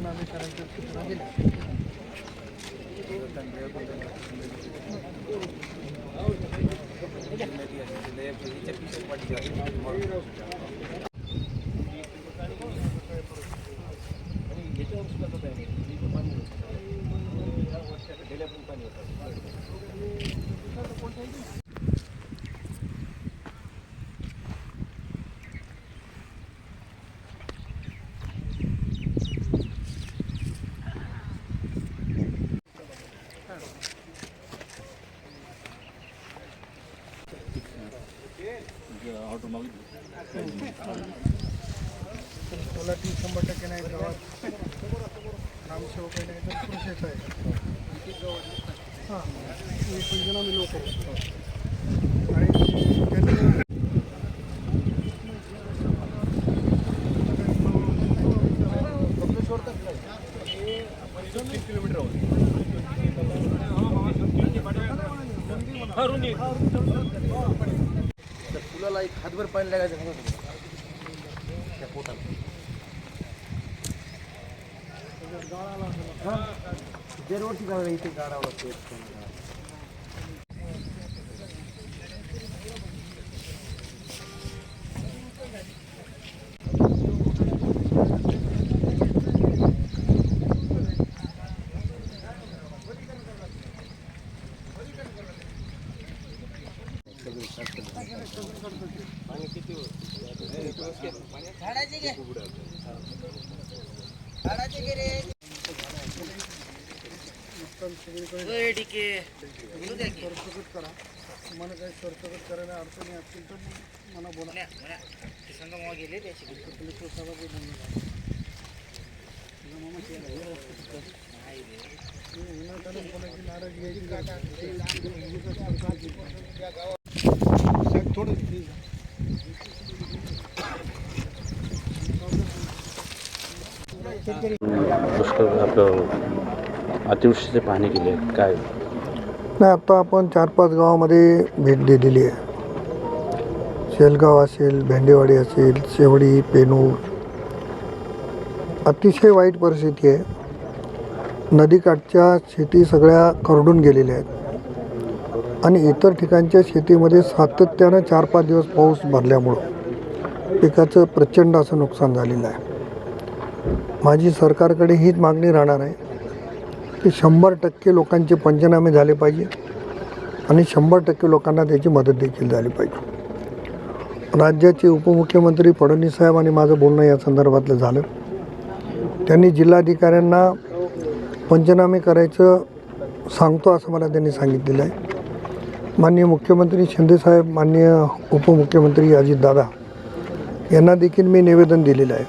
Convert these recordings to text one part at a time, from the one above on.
No me sirve de su पण तलाठी शंभर टक्के नाही गावात ग्रामसेवक नाही तर प्रोसेस आहे हां हे पंचनामे लोक आहेत आणि त्यांनी फुलाला एक हातभर पाणी लागायचं नव्हतं त्या पोटाला दरवर्षी गाळा इथे गाडावं लागते सरसकट करा तुम्हाला काही सरसकट करायला अडचणी असतील तर मला बोला कलेक्टर साहेबांकडे बोलणं झालं. तुझ्या मामाची आहे, पुष्कळ आपलं अतिवृष्टीचे पाहणी केली आहे काय? नाही आता आपण चार पाच गावामध्ये भेट दिलेली आहे. शेलगाव असेल भेंडेवाडी असेल शेवडी पेनूर. अतिशय वाईट परिस्थिती आहे. नदीकाठच्या शेती सगळ्या करडून गेलेल्या आहेत. आणि इतर ठिकाणच्या शेतीमध्ये सातत्यानं चार पाच दिवस पाऊस भरल्यामुळं पिकाचं प्रचंड असं नुकसान झालेलं आहे. माझी सरकारकडे हीच मागणी राहणार आहे की शंभर टक्के लोकांचे पंचनामे झाले पाहिजे आणि शंभर टक्के लोकांना त्याची मदत देखील झाली पाहिजे. राज्याचे उपमुख्यमंत्री फडणवीस साहेब आणि माझं बोलणं या संदर्भातलं झालं. त्यांनी जिल्हाधिकाऱ्यांना पंचनामे करायचं सांगतो असं मला त्यांनी सांगितलेलं आहे. माननीय मुख्यमंत्री शिंदेसाहेब माननीय उपमुख्यमंत्री अजितदादा यांना देखील मी निवेदन दिलेलं आहे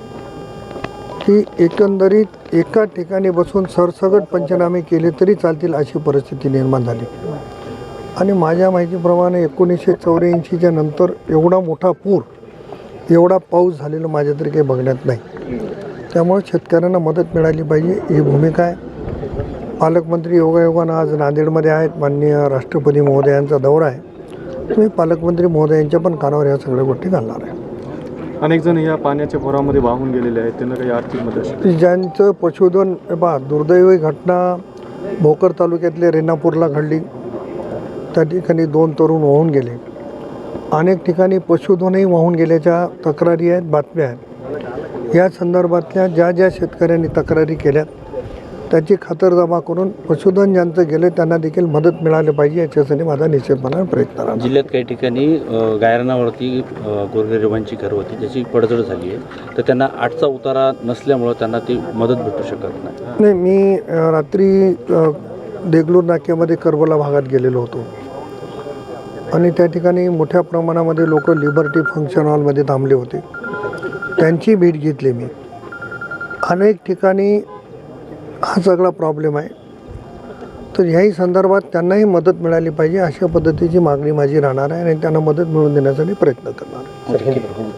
की एकंदरीत एका ठिकाणी बसून सरसगट पंचनामे केले तरी चालतील अशी परिस्थिती निर्माण झाली. आणि माझ्या माहितीप्रमाणे एकोणीसशे चौऱ्याऐंशीच्या नंतर एवढा मोठा पूर एवढा पाऊस झालेला माझ्या तरी काही बघण्यात नाही. त्यामुळे शेतकऱ्यांना मदत मिळाली पाहिजे. ही भूमिका आहे. पालकमंत्री योगायोगानं आज नांदेडमध्ये आहेत. माननीय राष्ट्रपती महोदयांचा दौरा आहे. मी पालकमंत्री महोदयांच्या पण कानावर या सगळ्या गोष्टी घालणार आहे. अनेक जण या पाण्याच्या पुरामध्ये वाहून गेलेले आहेत. त्यांना काही आर्थिक मदत ज्यांचं पशुधन पहा दुर्दैवी घटना भोकर तालुक्यातल्या रेणापूरला घडली. त्या ठिकाणी दोन तरुण वाहून गेले. अनेक ठिकाणी पशुधनही वाहून गेल्याच्या तक्रारी आहेत बातम्या आहेत. या संदर्भातल्या ज्या ज्या शेतकऱ्यांनी तक्रारी केल्यात त्याची खातरजमा करून पशुधन ज्यांचं गेलं त्यांना देखील मदत मिळाली पाहिजे याच्यासाठी माझा निश्चितपणाने प्रयत्न राहणार. जिल्ह्यात काही ठिकाणी गायरनावरती गोरगरिबांची घरं होती त्याची पडझड झाली आहे. तर त्यांना आठचा उतारा नसल्यामुळं त्यांना ती मदत भेटू शकत नाही. नाही मी रात्री देगलूर नाक्यामध्ये करबला भागात गेलेलो होतो. आणि त्या ठिकाणी मोठ्या प्रमाणामध्ये लोक लिबर्टी फंक्शन हॉलमध्ये थांबले होते. त्यांची भेट घेतली मी. अनेक ठिकाणी हा सगळा प्रॉब्लेम आहे तर ह्याही संदर्भात त्यांनाही मदत मिळाली पाहिजे अशा पद्धतीची मागणी माझी राहणार आहे आणि त्यांना मदत मिळवून देण्यासाठी प्रयत्न करणार आहे.